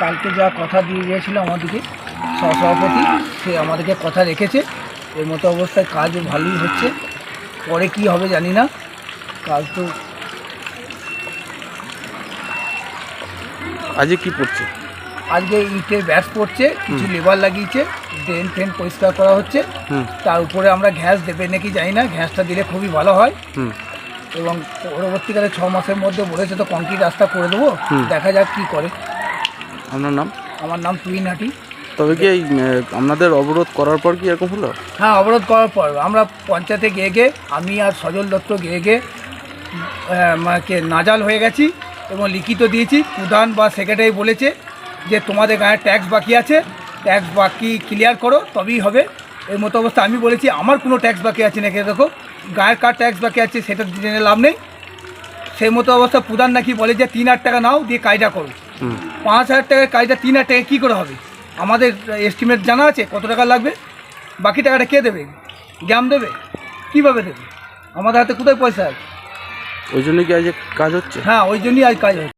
কালকে যা কথা দিয়ে গিয়েছিল আমাদেরকে সহসভাপতি, সে আমাদেরকে কথা রেখেছে। এর মতো অবস্থায় কাজও ভালোই হচ্ছে। পরে কি হবে জানি না। কাজ তো আজকে কি পড়ছে? আজকে ইটের ব্যাস পড়ছে কিছু লেবার লাগিয়েছে ড্রেন ফ্রেন পরিষ্কার করা হচ্ছে। তার উপরে আমরা ঘ্যাস দেবে নাকি জানি না ঘ্যাসটা দিলে খুবই ভালো হয়। এবং পরবর্তীকালে ছ মাসের মধ্যে বলেছে তো কংক্রিট রাস্তা করে দেবো। দেখা যাক কী করে। আপনার নাম? আমার নাম তুইন হাটি। তবে কি এই আহ, আপনাদের অবরোধ করার পর কি এরকম হলো? হ্যাঁ অবরোধ করার পর আমরা পঞ্চায়েতে গিয়ে গিয়ে আমি আর সজল দত্ত গিয়ে গিয়ে আহ, মানে নাজাল হয়ে গেছি এবং লিখিত দিয়েছি। প্রধান বা সেক্রেটারি বলেছে যে তোমাদের গায়ে ট্যাক্স বাকি আছে ট্যাক্স বাকি ক্লিয়ার করো তবেই হবে। এর মতো অবস্থা আমি বলেছি আমার কোনো ট্যাক্স বাকি আছে নাকি? দেখো গায়ের কার ট্যাক্স বাকি আছে সেটা জেনে লাভ নেই। সেই মতো অবস্থা প্রধান নাকি বলে যে তিন হাজার টাকা নাও দিয়ে কাজটা করো। পাঁচ হাজার টাকার কাজটা তিন হাজার টাকা কী করে হবে? আমাদের এস্টিমেট জানা আছে কত টাকা লাগবে? বাকি টাকাটা কে দেবে? গ্রাম দেবে? কীভাবে দেবে? আমাদের হাতে কোথায় পয়সা আছে? ওই জন্যই কি আজ কাজ হচ্ছে? হ্যাঁ ওই জন্যই আজ কাজ হচ্ছে।